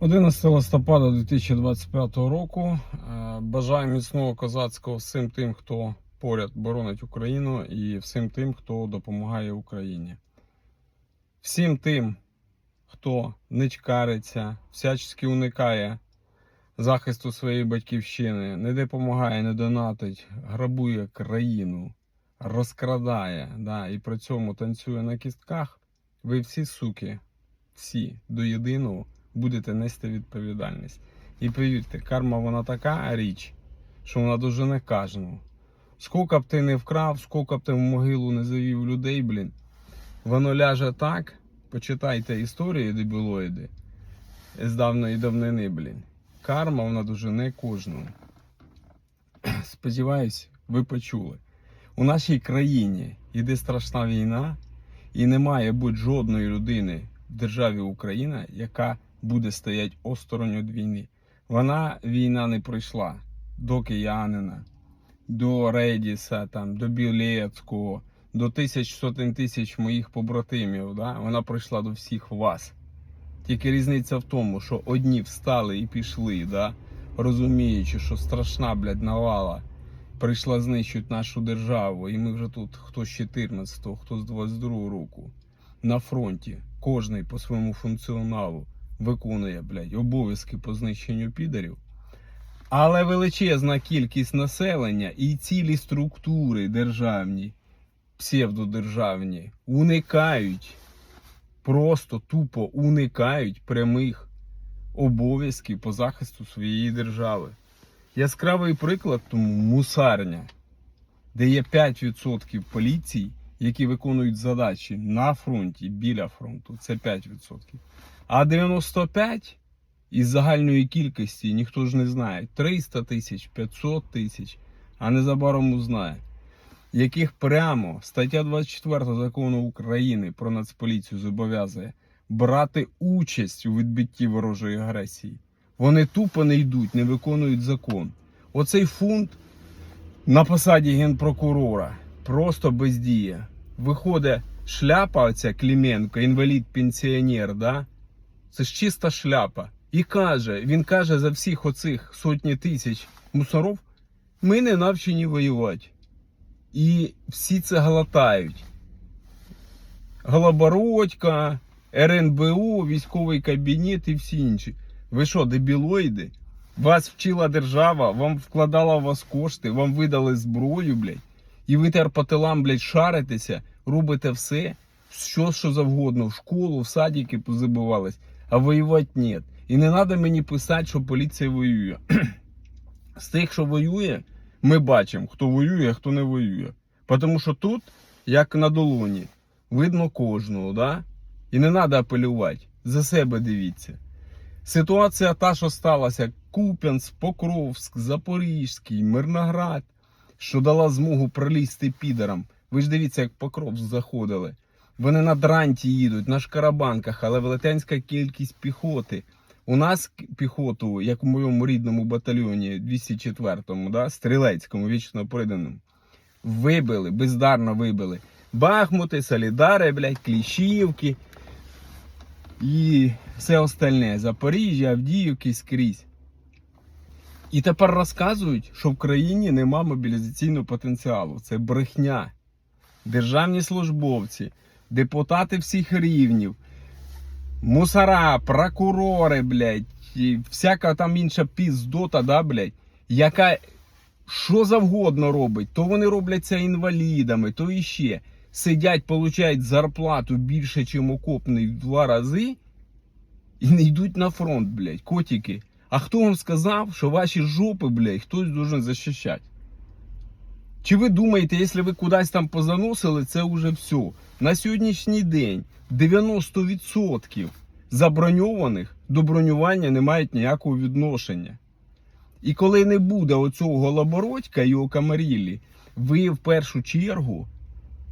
11 листопада 2025 року. Е, Бажаю міцного козацького всім тим, хто поряд боронить Україну, і всім тим, хто допомагає Україні. Всім тим, хто не чкариться, всячески уникає захисту своєї батьківщини, не допомагає, не донатить, грабує країну, розкрадає да, і при цьому танцює на кістках. Ви всі суки, всі до єдиного будете нести відповідальність. І повірте, карма вона така річ, що вона дуже не кожного. Скільки б ти не вкрав, скільки б ти в могилу не завів людей, блін, воно ляже так. Почитайте історії дебілоїди з давної давнини, блін. Карма вона дуже не кожного. Сподіваюсь, ви почули. У нашій країні йде страшна війна, і не має бути жодної людини в державі Україна, яка буде стояти осторонь від війни. Вона війна не пройшла до киянина, до Редіса, там, до Білецького, до тисяч сотень тисяч моїх побратимів. Да? Вона пройшла до всіх вас. Тільки різниця в тому, що одні встали і пішли, да? розуміючи, що страшна, блядь, навала прийшла знищувати нашу державу. І ми вже тут хто з 14-го, хто з 22-го року на фронті, кожний по своєму функціоналу виконує, блядь, обов'язки по знищенню підарів. Але величезна кількість населення і цілі структури державні, псевдодержавні, уникають, просто тупо уникають прямих обов'язків по захисту своєї держави. Яскравий приклад тому мусарня, де є 5% поліції, які виконують задачі на фронті, біля фронту. Це 5%. А 95 із загальної кількості ніхто ж не знає. 300 тисяч, 500 тисяч, а незабаром узнає. Яких прямо стаття 24 закону України про Нацполіцію зобов'язує брати участь у відбитті ворожої агресії. Вони тупо не йдуть, не виконують закон. Оцей фунт на посаді генпрокурора просто бездіє. Виходить шляпа, оця Кліменко, інвалід-пенсіонер, да? Це ж чиста шляпа. І каже, він каже за всіх оцих сотні тисяч мусоров, ми не навчені воювати. І всі це глотають. Голобородька, РНБО, військовий кабінет і всі інші. Ви що, дебілоїди? Вас вчила держава, вам вкладала в вас кошти, вам видали зброю, блядь. І ви тилам, блядь, шаритеся, робите все, що, що завгодно, в школу, в садики позабивались, а воювати ні. І не треба мені писати, що поліція воює. З тих, що воює, ми бачимо, хто воює, а хто не воює. Тому що тут, як на долоні, видно кожного, да? І не треба апелювати. За себе дивіться. Ситуація та, що сталася Куп'янськ, Покровськ, Запорізький, Мирноград, що дала змогу пролізти підерам. Ви ж дивіться, як Покровськ заходили. Вони на дранті їдуть, на шкарабанках, але велетенська кількість піхоти. У нас піхоту, як у моєму рідному батальйоні 204-му, да, стрілецькому, вічно приданому, вибили, бездарно вибили. Бахмути, Солідари, блядь, Кліщівки і все остальне. Запоріжжя, Авдіївки скрізь. І тепер розказують, що в країні нема мобілізаційного потенціалу. Це брехня. Державні службовці, депутати всіх рівнів, мусора, прокурори, блядь, і всяка там інша піздота, да, блядь, яка що завгодно робить, то вони робляться інвалідами, то іще. Сидять, получають зарплату більше, ніж окопний в два рази, і не йдуть на фронт, блядь, котики. А хто вам сказав, що ваші жопи, блядь, хтось должен захищати? Чи ви думаєте, якщо ви кудись там позаносили, це вже все? На сьогоднішній день 90% заброньованих до бронювання не мають ніякого відношення. І коли не буде оцього голобородька і окамарілі, ви в першу чергу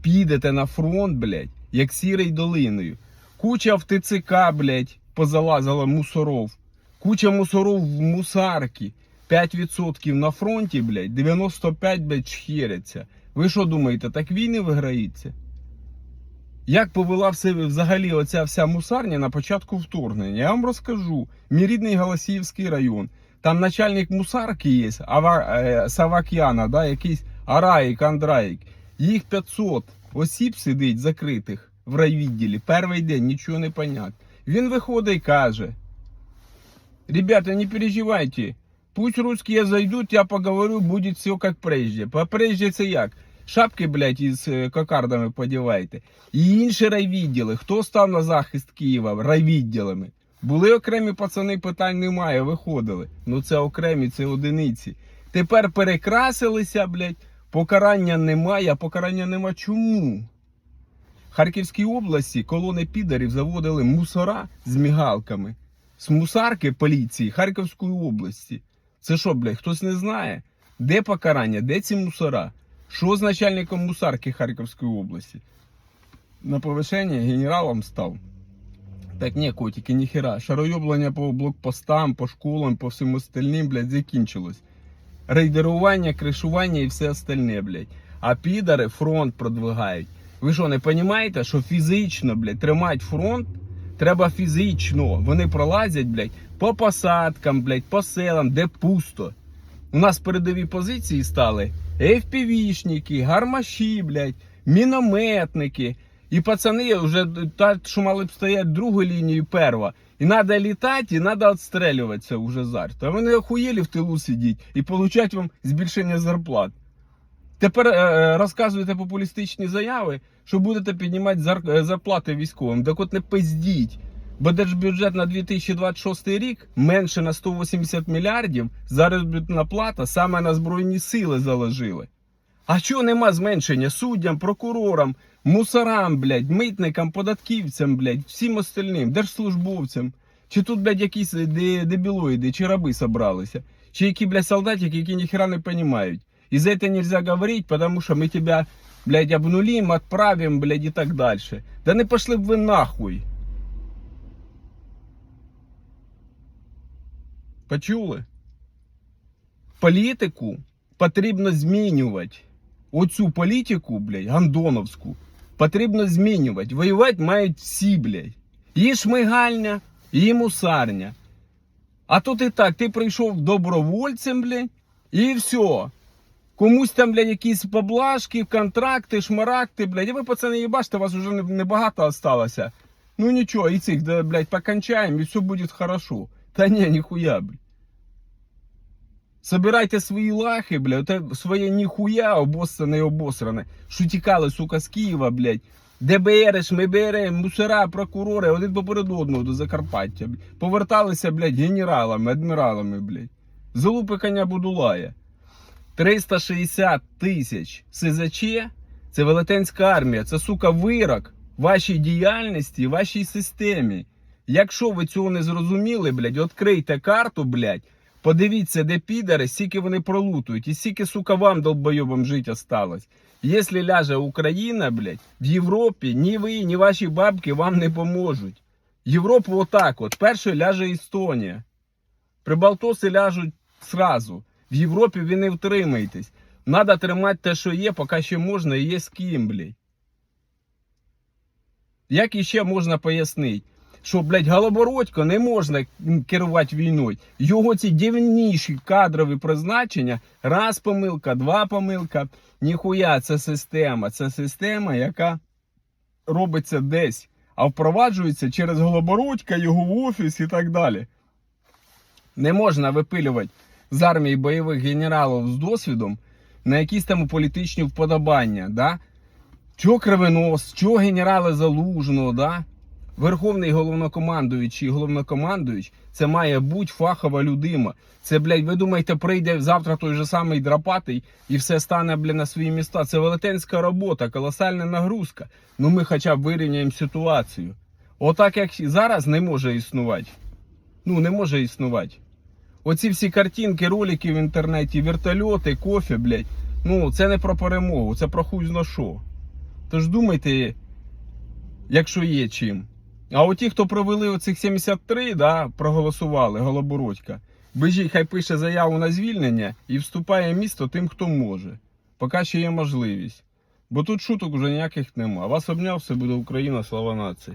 підете на фронт, блядь, як сірий долиною. Куча в ТЦК, блядь, позалазила мусоров. Куча мусоров в мусарки. 5% на фронті, блядь, 95, блядь, чхеряться. Ви що думаєте, так війни виграється? Як повела в себе взагалі оця вся мусарня на початку вторгнення? Я вам розкажу. Мій рідний Голосіївський район. Там начальник мусарки є, Ава, е, Савакяна, да, якийсь Араїк, Андраїк. Їх 500 осіб сидить закритих в райвідділі. Перший день нічого не понятно. Він виходить і каже: Ребята, не переживайте. Пусть русские зайдут, я поговорю, будет все как прежде. По прежде це як? Шапки, блядь, із е, кокардами подівайте. І інші райвідділи. Хто став на захист Києва райвідділами? Були окремі пацани, питань немає, виходили. Ну це окремі, це одиниці. Тепер перекрасилися, блядь, покарання немає, а покарання нема чому? В Харківській області колони підарів заводили мусора з мігалками. З мусарки поліції Харківської області. Це що, блядь, хтось не знає? Де покарання? Де ці мусора? Що з начальником мусарки Харківської області? На повишення генералом став. Так ні, котики, ніхера. Шароєблення по блокпостам, по школам, по всім остальним, блядь, закінчилось. Рейдерування, кришування і все остальне, блядь. А підари фронт продвигають. Ви що, не розумієте, що фізично, блядь, тримати фронт треба фізично. Вони пролазять, блядь, по посадкам, блядь, по селам, де пусто. У нас передові позиції стали FPV-шники, гармаші, блядь, мінометники. І пацани вже та, що мали б стояти другою лінією перва. І треба літати, і треба відстрелюватися уже зараз. А вони охуєлі в тилу сидіть і получать вам збільшення зарплат. Тепер е, розказуєте популістичні заяви, що будете піднімати е, зарплати військовим. Так от не пиздіть. Бо держбюджет на 2026 рік менше на 180 мільярдів, заробітна плата саме на Збройні сили заложили. А чого нема зменшення суддям, прокурорам, мусорам, блядь, митникам, податківцям, блядь, всім остальним, держслужбовцям? Чи тут, блядь, якісь де- дебілоїди, чи раби собралися? Чи які, блядь, солдатики, які ніхера не розуміють? И за это нельзя говорить, потому что мы тебя, блядь, обнулим, отправим, блядь, и так дальше. Да не пошли б ви нахуй. Почули? Політику потрібно змінювати. Оцю політику, блядь, гандоновську, потрібно змінювати. Воювати мають всі, блядь. І шмигальня, і мусарня. А тут і так, ти прийшов добровольцем, блядь, і все. Комусь там, блядь, якісь поблажки, контракти, шмаракти, блядь. І ви, пацани, їбаште, вас вже не- небагато осталося. Ну нічого, і цих, да, блядь, покончаем, і все буде хорошо. Та ні, ніхуя, блядь. Собирайте свої лахи, блядь, своє ніхуя обоссане і обосране. Що тікали, сука, з Києва, блядь. ДБР, ШМБР, мусора, прокурори, один поперед одного до Закарпаття. Блядь. Поверталися, блядь, генералами, адміралами, блядь. Залупи коня Будулая. 360 тисяч СЗЧ це велетенська армія, це сука вирок вашій діяльності, вашій системі. Якщо ви цього не зрозуміли, блядь, відкрийте карту, блядь, подивіться, де підари, скільки вони пролутують, і скільки, сука, вам долбойобам жити осталось. Якщо ляже Україна, блядь, в Європі ні ви, ні ваші бабки вам не поможуть. Європу отак от. Першою ляже Естонія. Прибалтоси ляжуть сразу. В Європі ви не втримаєтесь. Надо тримати те, що є, поки ще можна, і є з ким, блядь. Як іще можна пояснити? Що, блядь, Голобородько не можна керувати війною. Його ці дивніші кадрові призначення, раз помилка, два помилка. Ніхуя, це система. Це система, яка робиться десь, а впроваджується через Голобородька, його офіс і так далі. Не можна випилювати з армії бойових генералів з досвідом на якісь там політичні вподобання. Да? Чого Кривенос, чого генерали Залужного, да? Верховний головнокомандуючий і головнокомандуюч це має бути фахова людина. Це, блядь, ви думаєте, прийде завтра той же самий драпатий і все стане, блядь, на свої міста. Це велетенська робота, колосальна нагрузка. Ну ми хоча б вирівняємо ситуацію. Отак, як зараз не може існувати. Ну, не може існувати. Оці всі картинки, ролики в інтернеті, вертольоти, кофе, блядь. Ну, це не про перемогу, це про хуй зна що. Тож думайте, якщо є чим. А от ті, хто провели оцих 73, да, проголосували, Голобородька, бежіть, хай пише заяву на звільнення і вступає місто тим, хто може. Поки ще є можливість. Бо тут шуток уже ніяких нема. Вас обняв, все буде Україна, слава нації.